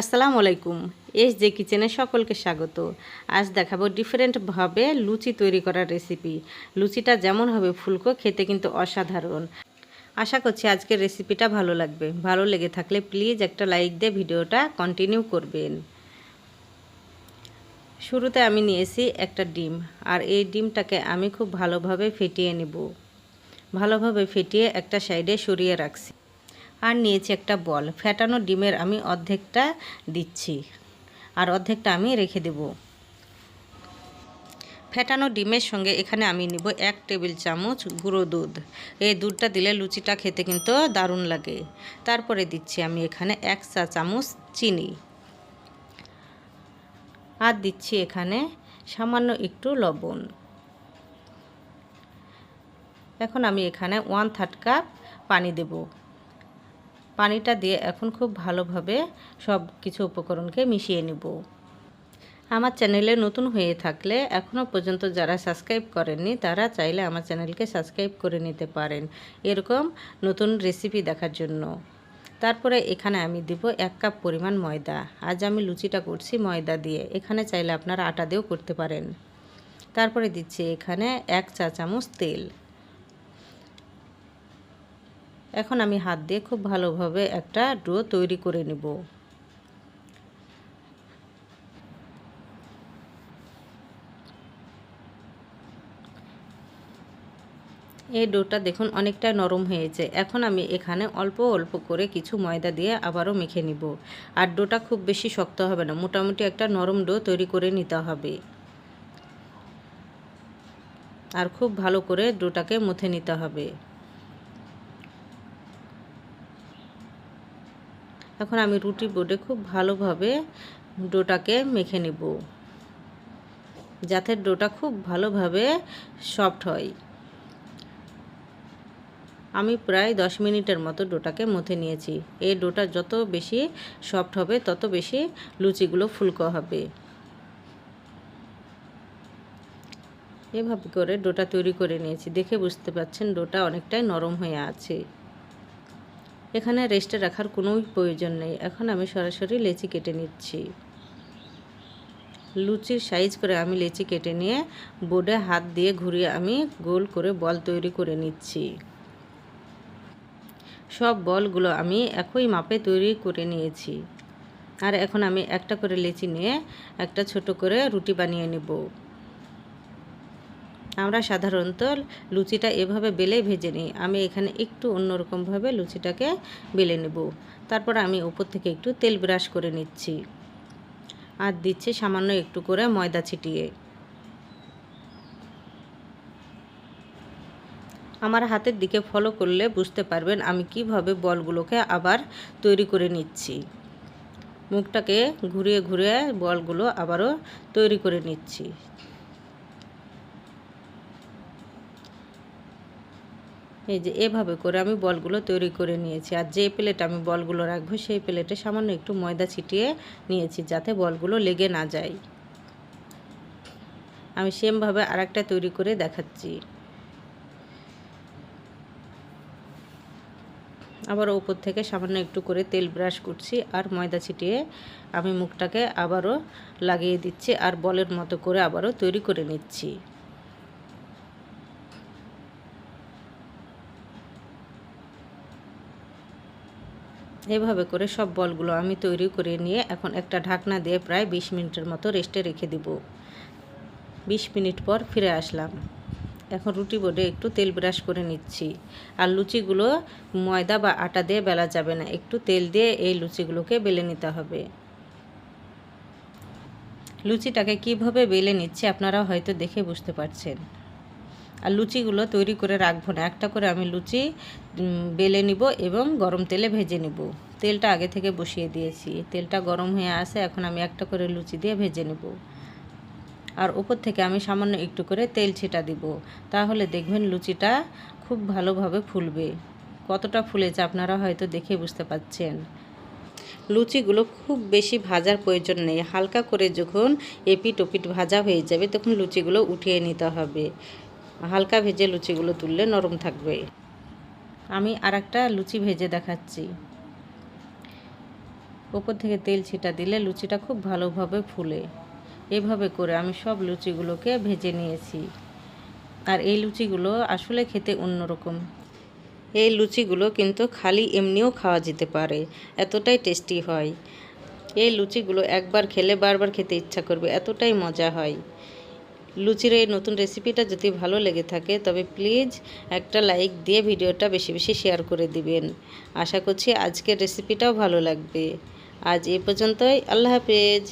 আসসালামু আলাইকুম। এস যে কিচেনে সকলকে স্বাগত। আজ দেখাবো ডিফারেন্টভাবে লুচি তৈরি করার রেসিপি লুচিটা যেমন হবে ফুলকো, খেতে কিন্তু অসাধারণ। আশা করছি আজকের রেসিপিটা ভালো লাগবে। ভালো লেগে থাকলে প্লিজ একটা লাইক দিয়ে ভিডিওটা কন্টিনিউ করবেন। শুরুতে আমি নিয়েছি একটা ডিম, আর এই ডিমটাকে আমি খুব ভালোভাবে ফেটিয়ে নেব। ভালোভাবে ফেটিয়ে একটা সাইডে সরিয়ে রাখছি। আর নিয়েছি একটা বল। ফ্যাটানো ডিমের আমি অর্ধেকটা দিচ্ছি। আর অর্ধেকটা আমি রেখে দেব। ফ্যাটানো ডিমের সঙ্গে এখানে আমি নিব এক টেবিল চামচ গুঁড়ো দুধ। এই দুধটা দিলে লুচিটা খেতে কিন্তু দারুণ লাগে। তারপরে দিচ্ছি আমি এখানে এক চা চামচ চিনি। আর দিচ্ছি এখানে সামান্য একটু লবণ। এখন আমি এখানে ওয়ান থার্ড কাপ পানি দেবো। পানিটা দিয়ে এখন খুব ভালোভাবে সব কিছু উপকরণকে মিশিয়ে নেব। আমার চ্যানেলে নতুন হয়ে থাকলে এখনও পর্যন্ত যারা সাবস্ক্রাইব করেননি, তারা চাইলে আমার চ্যানেলকে সাবস্ক্রাইব করে নিতে পারেন এরকম নতুন রেসিপি দেখার জন্য। তারপরে এখানে আমি দিব এক কাপ পরিমাণ ময়দা। আজ আমি লুচিটা করছি ময়দা দিয়ে। এখানে চাইলে আপনারা আটা দিয়েও করতে পারেন। তারপরে দিচ্ছি এখানে এক চা চামচ তেল। এখন আমি হাত দিয়ে খুব ভালোভাবে একটা ডো তৈরি করে নেব। এই ডোটা দেখুন অনেকটা নরম হয়েছে। এখন আমি এখানে অল্প অল্প করে কিছু ময়দা দিয়ে আবারও মেখে নিব। আর ডোটা খুব বেশি শক্ত হবে না, মোটামুটি একটা নরম ডো তৈরি করে নিতে হবে। আর খুব ভালো করে ডোটাকে মুথে নিতে হবে। এখন আমি রুটি বোর্ডে খুব ভালোভাবে ডোটাকে মেখে নেব, যাতে ডোটা খুব ভালোভাবে সফট হয়। আমি প্রায় দশ মিনিটের মতো ডোটাকে মথে নিয়েছি। এই ডোটা যত বেশি সফট হবে, তত বেশি লুচিগুলো ফুলকো হবে। এভাবে করে ডোটা তৈরি করে নিয়েছি। দেখে বুঝতে পারছেন, ডোটা অনেকটাই নরম হয়ে আছে। এখানে রেস্টে রাখার কোনো প্রয়োজন নেই। এখন আমি সরাসরি লেচি কেটে নিচ্ছি। লুচির সাইজ করে আমি লেচি কেটে নিয়ে বোর্ডে হাত দিয়ে ঘুরিয়ে আমি গোল করে বল তৈরি করে নিচ্ছি। সব বলগুলো আমি একই মাপে তৈরি করে নিয়েছি। আর এখন আমি একটা করে লেচি নিয়ে একটা ছোট করে রুটি বানিয়ে নেব। আমরা সাধারণত লুচিটা এভাবে বেলে ভেজে নিই। আমি এখানে একটু অন্যরকমভাবে লুচিটাকে বেলে নেব। তারপর আমি উপর থেকে একটু তেল ব্রাশ করে নিচ্ছি। আর দিচ্ছি সামান্য একটু করে ময়দা ছিটিয়ে। আমার হাতের দিকে ফলো করলে বুঝতে পারবেন আমি কীভাবে বলগুলোকে আবার তৈরি করে নিচ্ছি। মুখটাকে ঘুরিয়ে ঘুরিয়ে বলগুলো আবারও তৈরি করে নিচ্ছি। এই যে এভাবে করে আমি বলগুলো তৈরি করে নিয়েছি। আর যে প্লেট আমি বলগুলো রাখব, সেই প্লেটে সামান্য একটু ময়দা ছিটিয়ে নিয়েছি যাতে বলগুলো লেগে না যায়। আমি সেমভাবে আরেকটা তৈরি করে দেখাচ্ছি। আবার ওপর থেকে সামান্য একটু করে তেল ব্রাশ করছি আর ময়দা ছিটিয়ে আমি মুখটাকে আবারও লাগিয়ে দিচ্ছি আর বলের মতো করে আবারও তৈরি করে নিচ্ছি। এভাবে করে সব বলগুলো আমি তৈরি করে নিয়ে এখন একটা ঢাকনা দিয়ে প্রায় বিশ মিনিটের মতো রেস্টে রেখে দিব। বিশ মিনিট পর ফিরে আসলাম। এখন রুটি বোর্ডে একটু তেল ব্রাশ করে নিচ্ছি। আর লুচিগুলো ময়দা বা আটা দিয়ে বেলা যাবে না, একটু তেল দিয়ে এই লুচিগুলোকে বেলে নিতে হবে। লুচিটাকে কীভাবে বেলে নিচ্ছে আপনারা হয়তো দেখে বুঝতে পারছেন। আর লুচিগুলো তৈরি করে রাখব না। একটা করে আমি লুচি বেলে নিব এবং গরম তেলে ভেজে নিব। তেলটা আগে থেকে বসিয়ে দিয়েছি। তেলটা গরম হয়ে আসে, এখন আমি একটা করে লুচি দিয়ে ভেজে নেব। আর উপর থেকে আমি সামান্য একটু করে তেল ছিটা দিব। তাহলে দেখবেন লুচিটা খুব ভালোভাবে ফুলবে। কতটা ফুলেছে আপনারা হয়তো দেখে বুঝতে পাচ্ছেন। লুচিগুলো খুব বেশি ভাজার প্রয়োজন নেই। হালকা করে যখন এপিট ওপিট ভাজা হয়ে যাবে, তখন লুচিগুলো উঠিয়ে নিতে হবে। হালকা ভেজে লুচিগুলো তুললে নরম থাকবে। আমি আর একটা লুচি ভেজে দেখাচ্ছি। ওপর থেকে তেল ছিটা দিলে লুচিটা খুব ভালোভাবে ফুলে। এভাবে করে আমি সব লুচিগুলোকে ভেজে নিয়েছি। আর এই লুচিগুলো আসলে খেতে অন্যরকম। এই লুচিগুলো কিন্তু খালি এমনিও খাওয়া যেতে পারে, এতটাই টেস্টি হয়। এই লুচিগুলো একবার খেলে বারবার খেতে ইচ্ছা করবে, এতটাই মজা হয়। লুচির এই নতুন রেসিপিটা যদি ভালো লেগে থাকে, তবে প্লিজ একটা লাইক দিয়ে ভিডিওটা বেশি বেশি শেয়ার করে দিবেন। আশা করছি আজকের রেসিপিটাও ভালো লাগবে। আজ এ পর্যন্তই, আল্লাহ হাফেজ।